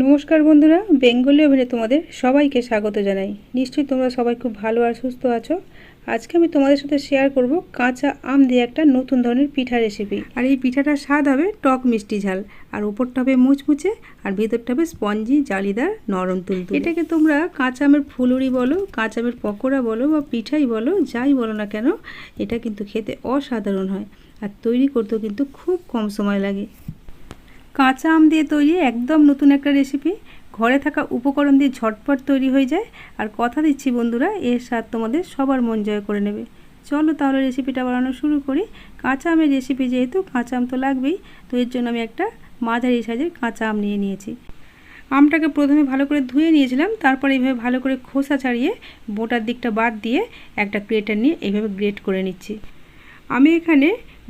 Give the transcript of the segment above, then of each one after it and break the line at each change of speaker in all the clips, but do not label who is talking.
নমস্কার বন্ধুরা, বেঙ্গলি ওভেনে তোমাদের সবাইকে স্বাগত জানাই। নিশ্চয়ই তোমরা সবাই খুব ভালো আর সুস্থ আছো। আজকে আমি তোমাদের সাথে শেয়ার করব কাঁচা আম দিয়ে একটা নতুন ধরনের পিঠা রেসিপি আর এই পিঠাটার স্বাদ হবে টক মিষ্টি ঝাল। আর উপরটা হবে মুচমুচে, আর ভেতরটা হবে স্পঞ্জি জালিদার, নরম তুলতুলে। এটাকে তোমরা কাঁচা আমের ফুলুরি বলো, কাঁচা আমের পকোড়া বলো, বা পিঠাই বলো, যাই বলো না কেন, এটা কিন্তু খেতে অসাধারণ হয়। আর তৈরি করতেও কিন্তু খুব কম সময় লাগে। কাঁচা আম দিয়ে তৈরি একদম নতুন একটা রেসিপি ঘরে থাকা উপকরণ দিয়ে ঝটপট তৈরি হয়ে যায়। আর কথা দিচ্ছি বন্ধুরা, এর স্বাদ তোমাদের সবার মন জয় করে নেবে। চলো তাহলে রেসিপিটা বানানো শুরু করি। কাঁচা আমের রেসিপি যেহেতু, কাঁচা আম তো লাগবেই। তো এর জন্য আমি একটা মাঝারি সাইজের কাঁচা আম নিয়ে নিয়েছি। আমটাকে প্রথমে ভালো করে ধুয়ে নিয়েছিলাম। তারপর এইভাবে ভালো করে খোসা ছাড়িয়ে বোটার দিকটা বাদ দিয়ে একটা গ্রেটার নিয়ে এইভাবে গ্রেট করে নিচ্ছি। আমি এখানে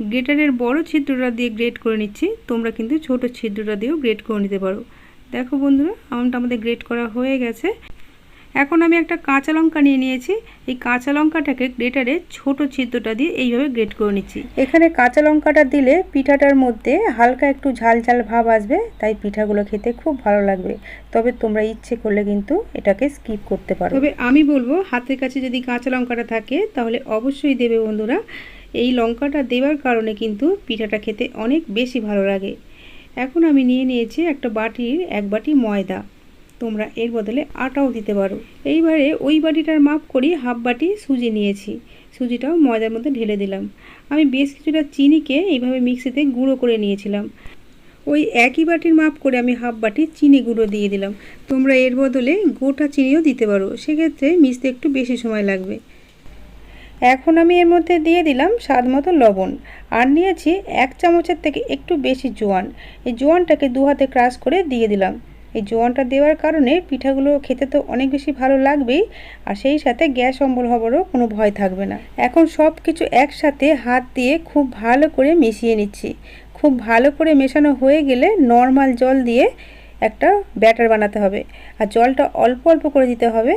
গ্রেটারের বড় ছিদ্রটা দিয়ে গ্রেট করে নিচ্ছি। তোমরা কিন্তু ছোট ছিদ্রটা দিয়েও গ্রেট করে নিতে পারো। দেখো বন্ধুরা আমটা আমাদের গ্রেট করা হয়ে গেছে। এখন আমি একটা কাঁচা লঙ্কা নিয়ে নিয়েছি। এই কাঁচা লঙ্কাটাকে গ্রেটারে ছোট ছিদ্রটা দিয়ে এইভাবে গ্রেট করে নিচ্ছি। এখানে কাঁচা লঙ্কাটা দিলে পিঠাটার মধ্যে হালকা একটু ঝাল ঝাল ভাব আসবে তাই পিঠাগুলো খেতে খুব ভালো লাগবে। তবে তোমরা ইচ্ছে করলে কিন্তু এটাকে স্কিপ করতে পারো। তবে আমি বলব হাতের কাছে যদি কাঁচা লঙ্কাটা থাকে তাহলে অবশ্যই দেবে বন্ধুরা। এই লঙ্কাটা দেওয়ার কারণে কিন্তু পিঠাটা খেতে অনেক বেশি ভালো লাগে। এখন আমি নিয়ে নিয়েছি একটা বাটির এক বাটি ময়দা। তোমরা এর বদলে আটাও দিতে পারো। এইবারে ওই বাটিটার মাপ করি হাফ বাটি সুজি নিয়েছি। সুজিটাও ময়দার মধ্যে ঢেলে দিলাম। আমি বেশ কিছুটা চিনিকে এইভাবে মিক্সিতে গুঁড়ো করে নিয়েছিলাম। ওই একই বাটির মাপ করে আমি হাফ বাটি চিনি গুঁড়ো দিয়ে দিলাম। তোমরা এর বদলে গোটা চিনিও দিতে পারো। সেক্ষেত্রে মিশতে একটু বেশি সময় লাগবে। এখন আমি এর মধ্যে দিয়ে দিলাম স্বাদ মতো লবণ। আর নিয়েছি এক চামচের থেকে একটু বেশি জোয়ান। এই জোয়ানটাকে দু হাতে ক্রাশ করে দিয়ে দিলাম। এই জোয়ানটা দেওয়ার কারণে পিঠাগুলো খেতে তো অনেক বেশি ভালো লাগবেই, আর সেই সাথে গ্যাস অম্বল হবারও কোনো ভয় থাকবে না। এখন সব কিছু একসাথে হাত দিয়ে খুব ভালো করে মিশিয়ে নিচ্ছি। খুব ভালো করে মেশানো হয়ে গেলে নর্মাল জল দিয়ে একটা ব্যাটার বানাতে হবে। আর জলটা অল্প অল্প করে দিতে হবে।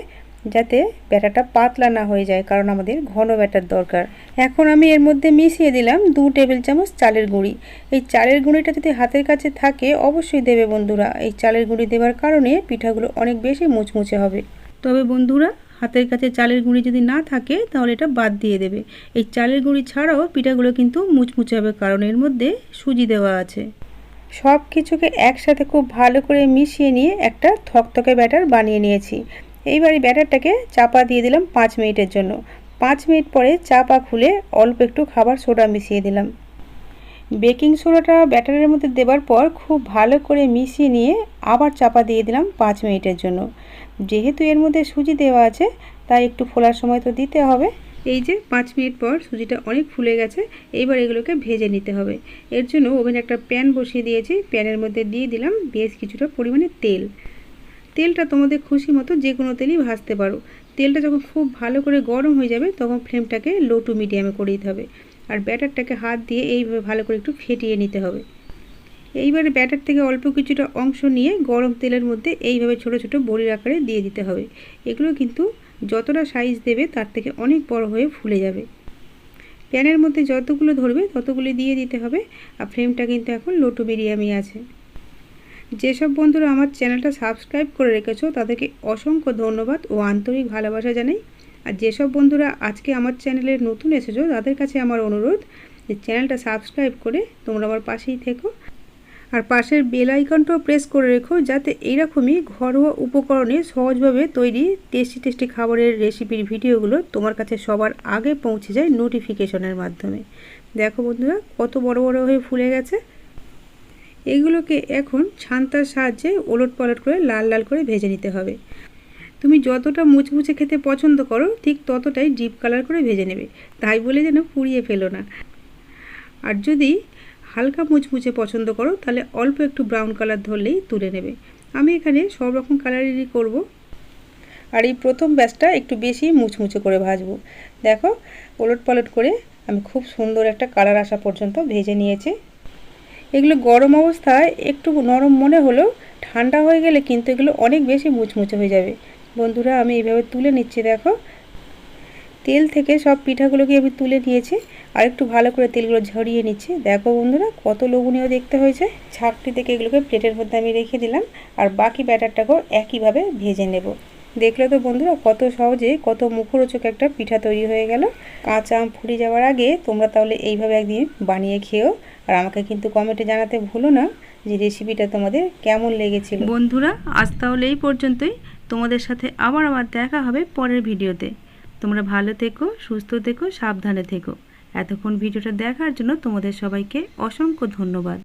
যাতে ব্যাটাটা পাতলা না হয়ে যায়, কারণ আমাদের ঘন ব্যাটার দরকার। এখন আমি এর মধ্যে মিশিয়ে দিলাম দু টেবিল চামচ চালের গুঁড়ি। এই চালের গুঁড়িটা যদি হাতের কাছে থাকে, অবশ্যই দেবে বন্ধুরা। এই চালের গুঁড়ি দেওয়ার কারণে পিঠাগুলো অনেক বেশি মুচমুচে হবে। তবে বন্ধুরা, হাতের কাছে চালের গুঁড়ি যদি না থাকে, তাহলে এটা বাদ দিয়ে দেবে। এই চালের গুঁড়ি ছাড়াও পিঠাগুলো কিন্তু মুচমুচে হবে, কারণ এর মধ্যে সুজি দেওয়া আছে। সব কিছুকে একসাথে খুব ভালো করে মিশিয়ে নিয়ে একটা থকথকে ব্যাটার বানিয়ে নিয়েছি। এইবার এই ব্যাটারটাকে চাপা দিয়ে দিলাম পাঁচ মিনিটের জন্য। পাঁচ মিনিট পরে চাপা খুলে অল্প একটু খাবার সোডা মিশিয়ে দিলাম। বেকিং সোডাটা ব্যাটারের মধ্যে দেবার পর খুব ভালো করে মিশিয়ে নিয়ে আবার চাপা দিয়ে দিলাম পাঁচ মিনিটের জন্য। যেহেতু এর মধ্যে সুজি দেওয়া আছে, তাই একটু ফোলার সময় তো দিতে হবে। এই যে পাঁচ মিনিট পর সুজিটা অনেক ফুলে গেছে, এইবার এগুলোকে ভেজে নিতে হবে। এর জন্য ওভেনে একটা প্যান বসিয়ে দিয়েছি। প্যানের মধ্যে দিয়ে দিলাম বেশ কিছুটা পরিমাণে তেল। তেলটা তোমাদের খুশি মতো যে কোনো তেলই ভাজতে পারো। তেলটা যখন খুব ভালো করে গরম হয়ে যাবে, তখন ফ্লেমটাকে লো টু মিডিয়ামে করে দিতে হবে। আর ব্যাটারটাকে হাত দিয়ে এইভাবে ভালো করে একটু ফেটিয়ে নিতে হবে। এইবারে ব্যাটার থেকে অল্প কিছুটা অংশ নিয়ে গরম তেলের মধ্যে এইভাবে ছোট ছোট বড়ির আকারে দিয়ে দিতে হবে। এগুলো কিন্তু যতটা সাইজ দেবে, তার থেকে অনেক বড় হয়ে ফুলে যাবে। প্যানের মধ্যে যতগুলো ধরবে, ততগুলি দিয়ে দিতে হবে। আর ফ্লেমটা কিন্তু এখন লো টু মিডিয়ামই আছে। যেসব বন্ধুরা আমার চ্যানেলটা সাবস্ক্রাইব করে রেখেছো, তাদেরকে অসংখ্য ধন্যবাদ ও আন্তরিক ভালোবাসা জানাই। আর যেসব বন্ধুরা আজকে আমার চ্যানেলে নতুন এসেছ, তাদের কাছে আমার অনুরোধ যে চ্যানেলটা সাবস্ক্রাইব করে তোমরা আমার পাশেই থেকো। আর পাশের বেল আইকনটাও প্রেস করে রেখো, যাতে এইরকমই ঘরোয়া উপকরণে সহজভাবে তৈরি টেস্টি টেস্টি খাবারের রেসিপির ভিডিওগুলো তোমার কাছে সবার আগে পৌঁছে যায় নোটিফিকেশনের মাধ্যমে। দেখো বন্ধুরা, কত বড় বড় হয়ে ফুলে গেছে। এগুলোকে এখন ছান্তার সাহায্যে ওলট পালট করে লাল লাল করে ভেজে নিতে হবে। তুমি যতটা মুচমুচে খেতে পছন্দ করো, ঠিক ততটাই ডিপ কালার করে ভেজে নেবে। তাই বলে যেন পুড়িয়ে ফেলো না। আর যদি হালকা মুচমুচে পছন্দ করো, তাহলে অল্প একটু ব্রাউন কালার ধরলেই তুলে নেবে। আমি এখানে সব রকম কালারেরই করব। আর এই প্রথম ব্যাচটা একটু বেশি মুচমুচে করে ভাজবো। দেখো, ওলট পালট করে আমি খুব সুন্দর একটা কালার আসা পর্যন্ত ভেজে নিয়েছি। এগুলো গরম অবস্থায় একটু নরম মনে হলেও ঠান্ডা হয়ে গেলে কিন্তু এগুলো অনেক বেশি মুচমুচে হয়ে যাবে। বন্ধুরা, আমি এইভাবে তুলে নিচ্ছি, দেখো। তেল থেকে সব পিঠাগুলোকে আমি তুলে নিয়েছি আর একটু ভালো করে তেলগুলো ঝরিয়ে নিচ্ছি। দেখো বন্ধুরা, কত লোভনীয় দেখতে হয়েছে। ছাকটি থেকে এগুলোকে প্লেটের মধ্যে আমি রেখে দিলাম আর বাকি ব্যাটারটাকেও একইভাবে ভেজে নেব। দেখলে তো বন্ধুরা, কত সহজে, কত মুখরোচক একটা পিঠা তৈরি হয়ে গেল। কাঁচা আম ফুরিয়ে যাওয়ার আগে তোমরা তাহলে এইভাবে একদিন বানিয়ে খেও আর আমাকে কিন্তু কমেন্টে জানাতে ভুলো না যে রেসিপিটা তোমাদের কেমন লেগেছিল। বন্ধুরা, আজ তাহলে এই পর্যন্তই। তোমাদের সাথে আবার আবার দেখা হবে পরের ভিডিওতে। তোমরা ভালো থেকো, সুস্থ থেকো, সাবধানে থেকো। এতক্ষণ ভিডিওটা দেখার জন্য তোমাদের সবাইকে অসংখ্য ধন্যবাদ।